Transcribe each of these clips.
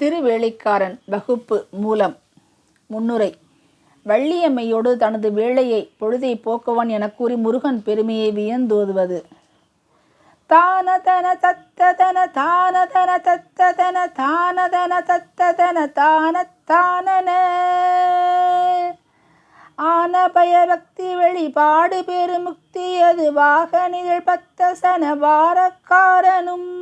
திருவேளைக்காரன் வகுப்பு மூலம். முன்னுரை. வள்ளியம்மையோடு தனது வேளையை பொழுதை போக்குவான் என கூறி முருகன் பெருமையை வியந்தோதுவது. தானதன தத்ததன தானதன தத்ததன தானதன தத்ததன தான தானன. ஆன பயபக்தி வெளிப்பாடு பெருமுக்தி அது வாகனிதழ் பத்த சன வாரக்காரனும்.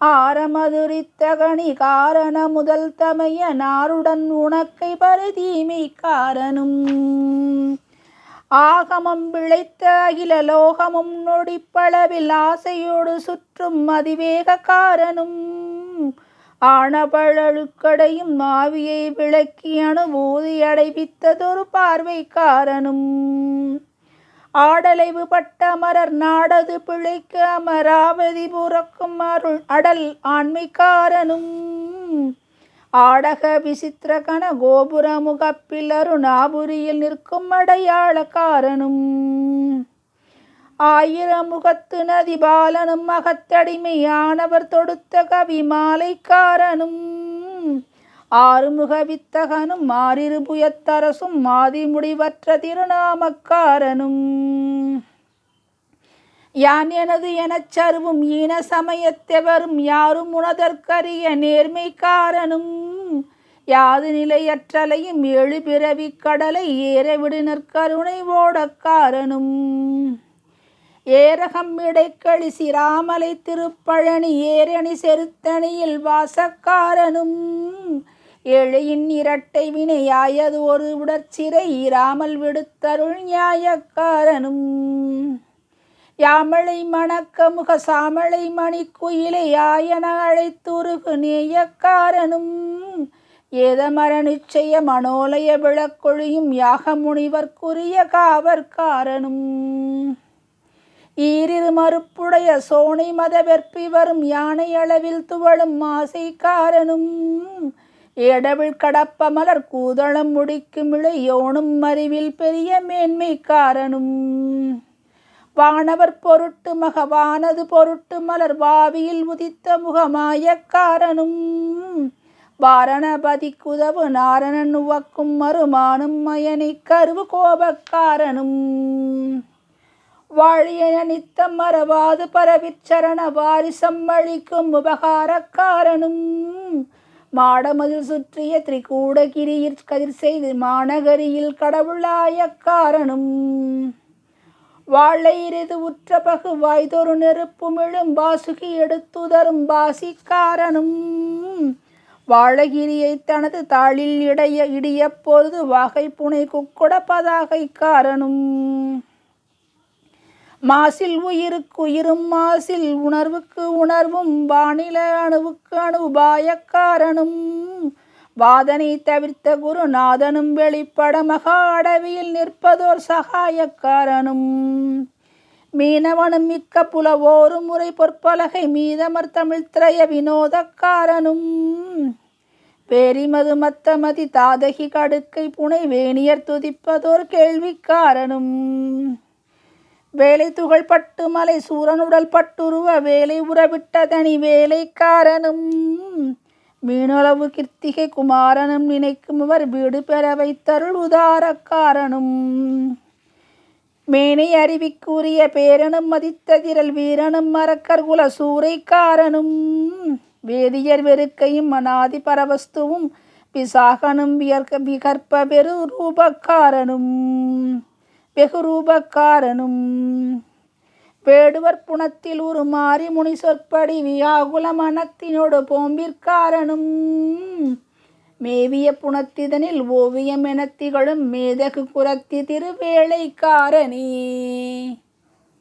ஆரமதுரித்த கணி காரண முதல் தமைய நாருடன் உனக்கை பருதீமை காரனும் ஆகமம் விளைத்த அகில லோகமும் நொடிப்பளவில் ஆசையோடு சுற்றும் அதிவேக காரனும் ஆணபழழுக்கடையும் மாவியை விளக்கி அனுபூதி அடைவித்ததொரு பார்வைக்காரனும். ஆடலைவு பட்ட அமரர் நாடது பிழைக்க அமராவதி புறக்கும் அருள் அடல் ஆண்மைக்காரனும் ஆடக விசித்திர கண கோபுர முகப்பில் அருணாபுரியில் நிற்கும் அடையாளக்காரனும். ஆயிரம் முகத்து நதி பாலனும் மகத்தடிமையானவர் தொடுத்த கவி மாலைக்காரனும் ஆறுமுக வித்தகனும் மாறிருபுயத்தரசும் மாதி முடிவற்ற திருநாமக்காரனும். யான் எனது எனச் சருவும் ஈன சமயத்தெவரும் யாரும் உணதற்கரிய நேர்மைக்காரனும். யாது நிலையற்றலையும் ஏழு பிறவி கடலை ஏற கருணை ஓடக்காரனும். ஏரகம் இடைக்களி சிராமலை திருப்பழனி ஏரணி செருத்தணியில் வாசக்காரனும். ஏழையின் இரட்டை வினையாயது ஒரு உடற்சிறை இராமல் விடுத்தருள் நியாயக்காரனும். யாமளை மணக்க முக சாமளை மணிக்குயிலை ஆயன அழைத்துருகு நேயக்காரனும். ஏதமர நிச்சய மனோலய விளக்கொழியும் யாக முனிவர்க்குரிய காவற்காரனும். ஈரிரு மறுப்புடைய சோனை மத வெற்பி வரும் யானை அளவில் துவளும் ஆசைக்காரனும். ஏடவிழ் கடப்ப மலர் கூதளம் முடிக்கும் இளையோனும் அறிவில் பெரிய மேன்மைக்காரனும். வானவர் பொருட்டு மகவானது பொருட்டு மலர் வாவியில் உதித்த முகமாயக்காரனும். வாரணபதி குதவு நாரணன் உவக்கும் மறுமானும் மயனை கருவு கோபக்காரனும். வாழியன நித்தம் மறவாது பரவிச்சரண வாரிசம் அளிக்கும் உபகாரக்காரனும். மாடமதில் சுற்றிய திரிகூடகிரியில் கதிர் செய்து மாநகரியில் கடவுளாயக்காரனும். வாழையிறது உற்ற பகு வாய்தொரு நெருப்புமிழும் வாசுகி எடுத்துதரும் பாசிக்காரனும் வாழகிரியை தனது தாளில் இடைய இடிய பொழுது வாகை புனை குக்குட பதாகைக்காரனும் மாசில் உயிருக்கு உயிரும் மாசில் உணர்வுக்கு உணர்வும் வானில அணுவுக்கு அணுபாயக்காரனும். வாதனை தவிர்த்த குருநாதனும் வெளிப்பட மகா அடவியில் நிற்பதோர் சகாயக்காரனும். மீனவனும் மிக்க புலவோரு முறை பொற்பலகை மீதமர் தமிழ்த்ரய வினோதக்காரனும். பேரிமது மத்தமதி தாதகி கடுக்கை புனை வேணியர் துதிப்பதோர் கேள்விக்காரனும். வேலை துகள் பட்டு மலை சூரனுடல் பட்டுருவ வேலை உறவிட்ட தனி வேலைக்காரனும். மீனளவு கிருத்திகை குமாரனும் நினைக்கும் இவர் வீடு பெற வைத்தருள் உதாரக்காரனும். மேனை அறிவிக்குரிய பேரனும் மதித்த திரள் வீரனும் மரக்கர் குல சூறைக்காரனும் வேதியர் வெறுக்கையும் அநாதி பரவஸ்துவும் பிசாகனும் வியர்க்க விகற்ப பெரு ரூபக்காரனும் வெகுரூபக்காரனும். வேடுவர் புணத்தில் உருமாறி முனி சொற்படி வியாகுல மனத்தினோடு போம்பிற்காரனும். மேவிய புணத்திதனில் ஓவியம் என திகழும் மேதகு குரத்தி திருவேளைக்காரனே.